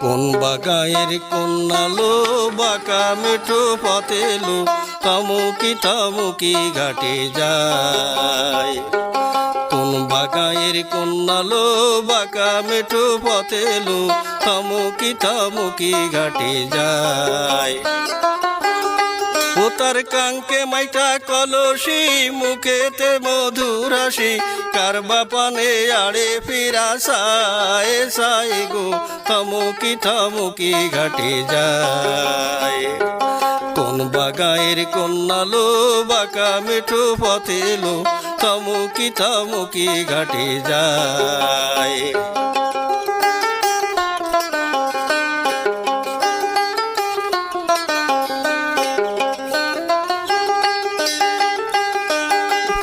কোন বাগায়ের কন্যালো, বাঁকা মেঠো পাতেলো তামুকি তামুকি ঘাটে যায়। কোন বাগায়ের কন্যালো, বাঁকা মেঠো পাতেলো তামুকি তামুকি ঘাটে যায়। তার কাঙ্কে মাইটা কলসি, মুখেতে মধুর হাসি। কারবা পানে আড়ে ফিরা সায় সায় গো, থমুকি থমুকি ঘাটে যায়। কোন বাগায়ের কন্যালো বাঁকা মিঠু পথেলো থমুকি থমুকি ঘাটে যায়।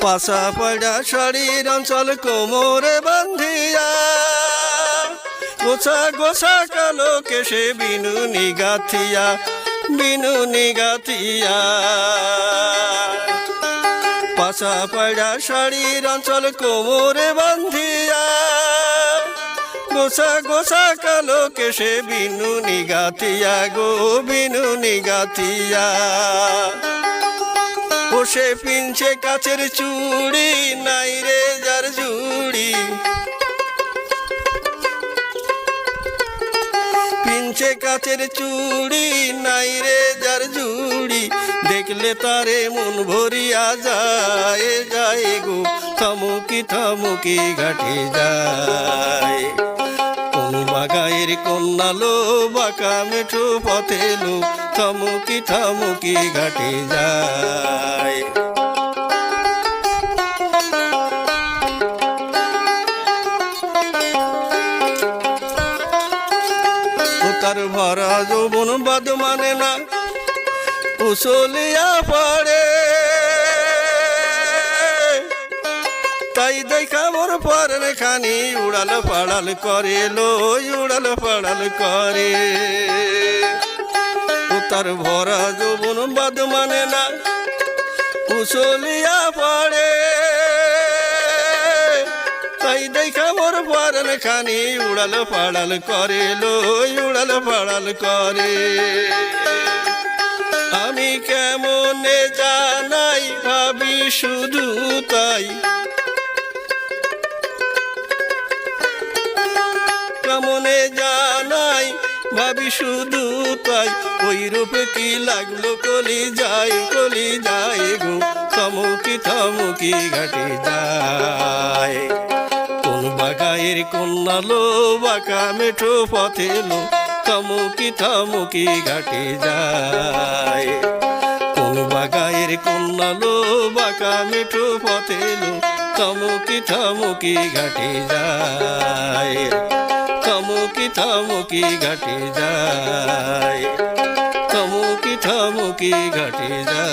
পাশা পড়া শাড়ির অঞ্চল কোমরে বান্ধিয়া। গোছা গোছা কালো কেশে বিনু নিগাথিয়া বিনু নিগাথিয়া। পাশা পড়া শাড়ির অঞ্চল কোমরে বান্ধিয়া। গোসা গোসা কালো কেশে বিনু নিগাথিয়া গো, বিনু নিগাথিয়া। বসে পিনছে কাছের চুড়ি, নাই রে যার জুড়ি। পিনছে কাছের চুড়ি, নাই রে যার জুড়ি। দেখলে তারে মন ভরিয়া যায় যায় গো, থমুকি থমুকি ঘাটে যায়। কন্যালো বাঁকা মেঠো পথেলো থমুকি থমুকি ঘাটে যায়। তার ভরা যৌবন বাদ মানে না উসলিয়া পড়ে তাই দেখা মোর পরের খানি, উড়াল পাড়াল করে লই, উড়াল পাড়াল করে। তার ভরা যৌবন বাদ মানে না, কুশলিয়া পড়ে। তাই দেখা মোর পরের খানি, উড়াল পাড়াল করে লই, উড়াল পাড়াল করে। আমি কেমনে জানাই ভাবি শুধু তাই জানাই, ভাবি শুধু তাই। ওই রূপে কি লাগল কলি যাই কলি যাই গো? থমুকি থমুকি ঘাটে যায়। কোন বাগায়ের কন্যালো বাঁকা মেঠো পথেলো থমুকি থমুকি ঘাটে যায়। কোন বাগায়ের কন্যালো বাঁকা মিঠু পথেলো থমুকি থমুকি ঘাটে যায়। থমুকি থমুকি ঘাটে যায়। থমুকি থমুকি ঘাটে যায়।